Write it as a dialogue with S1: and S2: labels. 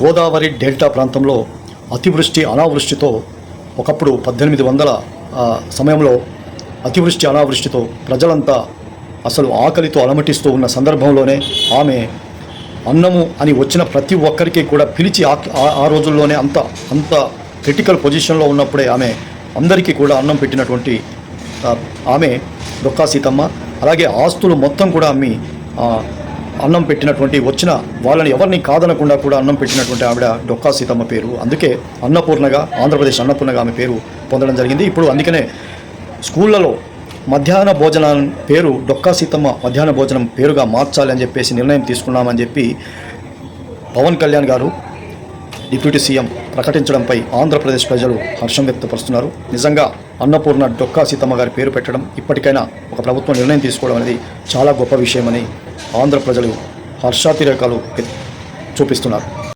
S1: Godavari delta ప్రాంతంలో అతివృష్టి అనావృష్టితో ఒకప్పుడు పద్దెనిమిది వందల సమయంలో అతివృష్టి అనావృష్టితో ప్రజలంతా అసలు ఆకలితో అలమటిస్తూ ఉన్న సందర్భంలోనే ఆమె అన్నము అని వచ్చిన ప్రతి ఒక్కరికి కూడా పిలిచి ఆ- ఆ- రోజుల్లోనే అంత అంత క్రిటికల్ పొజిషన్లో ఉన్నప్పుడే ఆమె అందరికీ కూడా అన్నం పెట్టినటువంటి ఆమె డొక్కా సీతమ్మ. అలాగే ఆస్తులు మొత్తం కూడా అమ్మి అన్నం పెట్టినటువంటి వచ్చిన వాళ్ళని ఎవరిని కాదనకుండా కూడా అన్నం పెట్టినటువంటి ఆవిడ డొక్కా సీతమ్మ పేరు. అందుకే అన్నపూర్ణగా ఆంధ్రప్రదేశ్ అన్నపూర్ణగా ఆమె పేరు పొందడం జరిగింది. ఇప్పుడు అందుకనే స్కూళ్ళలో మధ్యాహ్న భోజన పేరు డొక్కా సీతమ్మ మధ్యాహ్న భోజనం పేరుగా మార్చాలి అని చెప్పేసి నిర్ణయం తీసుకున్నామని చెప్పి పవన్ కళ్యాణ్ గారు డిప్యూటీ సీఎం ప్రకటించడంపై ఆంధ్రప్రదేశ్ ప్రజలు హర్షం వ్యక్తపరుస్తున్నారు. నిజంగా అన్నపూర్ణ డొక్కా సీతమ్మ గారి పేరు పెట్టడం ఇప్పటికైనా ఒక ప్రభుత్వం నిర్ణయం తీసుకోవడం అనేది చాలా గొప్ప విషయమని ఆంధ్ర ప్రజలు హర్షాతిరేకాలు చూపిస్తున్నారు.